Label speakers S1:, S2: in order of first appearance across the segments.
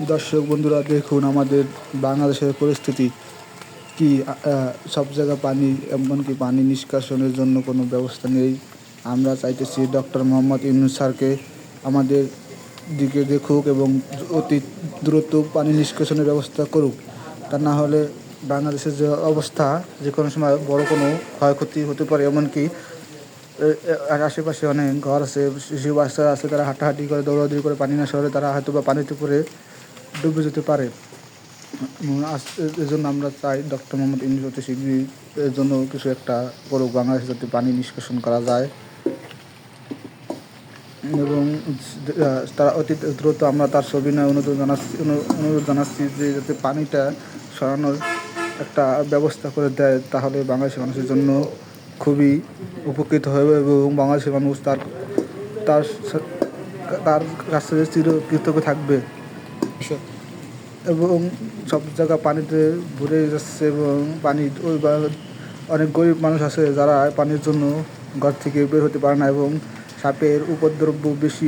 S1: দর্শক বন্ধুরা, দেখুন আমাদের বাংলাদেশের পরিস্থিতি কি সব জায়গায় পানি, এমনকি পানি নিষ্কাশনের জন্য কোনো ব্যবস্থা নেই। আমরা চাইতেছি ডক্টর মোহাম্মদ ইউনুস স্যারকে আমাদের দিকে দেখুক এবং অতি দ্রুত পানি নিষ্কাশনের ব্যবস্থা করুক। তা না হলে বাংলাদেশের যে অবস্থা, যে কোনো সময় বড় কোনো ক্ষয়ক্ষতি হতে পারে, এমনকি আশেপাশে অনেক ঘর আছে, শিশু বাচ্চারা আছে, তারা হাঁটাহাঁটি করে, দৌড়াদৌড়ি করে পানি না সরে তারা হয়তো বা পানিতে পড়ে ডুবে যেতে পারে। এজন্য আমরা চাই ডক্টর মোহাম্মদ ইউনুস অতি শীঘ্রই এর জন্য কিছু একটা করুক বাংলাদেশে যাতে পানি নিষ্কাশন করা যায়। এবং তারা অতি দ্রুত আমরা তার সবিনয় অনুরোধ জানাচ্ছি, অনু- অনুরোধ জানাচ্ছি যে যাতে পানিটা সরানোর একটা ব্যবস্থা করে দেয়, তাহলে বাংলাদেশের মানুষের জন্য খুবই উপকৃত হবে এবং বাংলাদেশের মানুষ তার তার তার কাছে চিরকৃতজ্ঞ থাকবে। এবং সব জায়গা পানিতে ভরে যাচ্ছে এবং পানি ওই অনেক গরিব মানুষ আছে যারা পানির জন্য ঘর থেকে বের হতে পারে না এবং সাপের উপদ্রব্য বেশি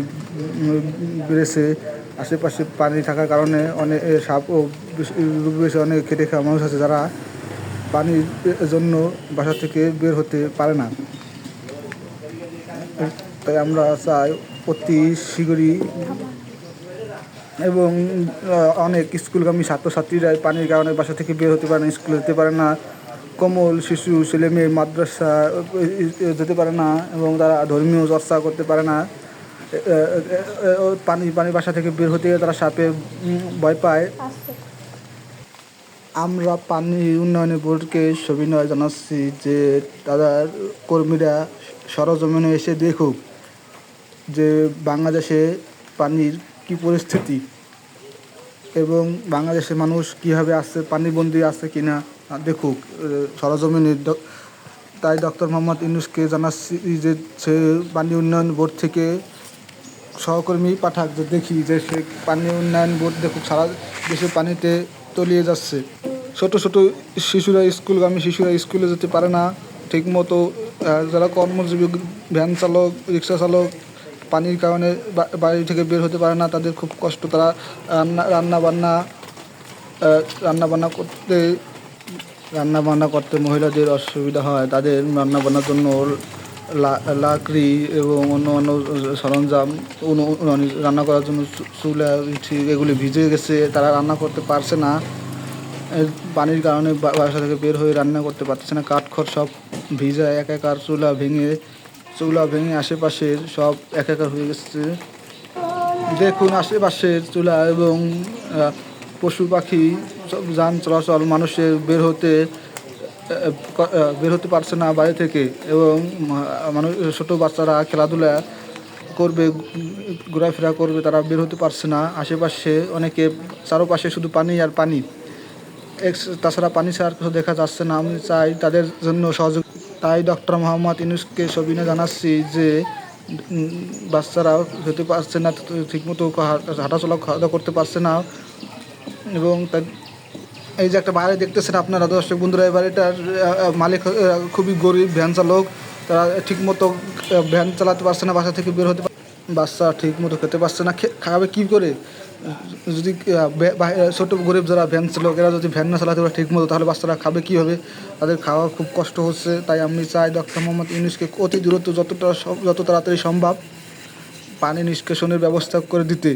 S1: বেড়েছে। আশেপাশে পানি থাকার কারণে অনেক এ, সাপও বেশি বেশি অনেক খেটে খাওয়া মানুষ আছে যারা পানির জন্য বাসা থেকে বের হতে পারে না। তাই আমরা চাই অতি শীঘ্রই এবং অনেক স্কুলগামী ছাত্রছাত্রীরা পানির কারণে বাসা থেকে বের হতে পারে না, স্কুলে যেতে পারে না। কোমল শিশু, ছেলে মেয়ে, মাদ্রাসা যেতে পারে না এবং তারা ধর্মীয় চর্চা করতে পারে না। পানি পানি বাসা থেকে বের হতে গিয়ে তারা সাপে ভয় পায়। আমরা পানি উন্নয়ন বোর্ডকে সবিনয় জানাচ্ছি যে তাদের কর্মীরা সরজমিনে এসে দেখুক যে বাংলাদেশে পানির কি পরিস্থিতি? এবং বাংলাদেশের মানুষ কীভাবে আছে, পানিবন্দি আছে কি না দেখুক সরজমিনে তাই ডক্টর মোহাম্মদ ইউনুসকে জানাচ্ছি যে সে পানি উন্নয়ন বোর্ড থেকে সহকর্মী পাঠাক, যে দেখি যে সে পানি উন্নয়ন বোর্ড দেখুক, সারা দেশে পানিতে তলিয়ে যাচ্ছে। ছোট ছোট শিশুরা স্কুলগামী শিশুরা স্কুলে যেতে পারে না, ঠিকমতো যারা কর্মজীবী, ভ্যান চালক, রিক্সা চালক পানির কারণে বাড়ি থেকে বের হতে পারে না, তাদের খুব কষ্ট। তারা রান্না রান্না বান্না রান্না বান্না করতে রান্না বান্না করতে মহিলাদের অসুবিধা হয়। তাদের রান্না বান্নার জন্য লাকড়ি এবং অন্য অন্য সরঞ্জাম রান্না করার জন্য চুলা, ইঠি এগুলি ভিজে গেছে, তারা রান্না করতে পারছে না। পানির কারণে বাসা থেকে বের হয়ে রান্না করতে পারছে না। কাঠখড় সব ভিজা একাকার চুলা ভেঙে চুলা ভেঙে আশেপাশের সব একাকার হয়ে গেছে। দেখুন আশেপাশের চুলা এবং পশু পাখি, সব যান চলাচল মানুষের বের হতে বের হতে পারছে না বাড়ি থেকে এবং মানুষ, ছোটো বাচ্চারা খেলাধুলা করবে, ঘোরাফেরা করবে, তারা বের হতে পারছে না। আশেপাশে অনেকে চারপাশে শুধু পানি আর পানি। তাছাড়া পানি ছাড়া কিছু দেখা যাচ্ছে না। আমি চাই তাদের জন্য সহযোগ তাই ডক্টর মোহাম্মদ ইউনুসকে সবিনে জানাচ্ছি যে বাচ্চারা হতে পারছে না, ঠিকমতো হাঁটাচলা খাওয়া দাওয়া করতে পারছে না এবং এই যে একটা বাড়ি দেখতেছেন আপনারা দর্শক বন্ধুরা এই বাড়িটার মালিক খুবই গরিব ভ্যান চালক তারা ঠিকমতো ভ্যান চালাতে পারছে না, বাসা থেকে বের হতে বাচ্চা ঠিক মতো খেতে পারছে না খাবে কী করে? যদি ছোটো ছোট গরিব যারা ভ্যান চালক, এরা যদি ভ্যান না চালাতে পারে ঠিক মতো, তাহলে বাচ্চারা খাবে কী হবে? তাদের খাওয়া খুব কষ্ট হচ্ছে, তাই আমি চাই ডক্টর মোহাম্মদ ইউনুসকে অতি দূরত্ব যতটা যত তাড়াতাড়ি সম্ভব পানি নিষ্কাশনের ব্যবস্থা করে দিতে।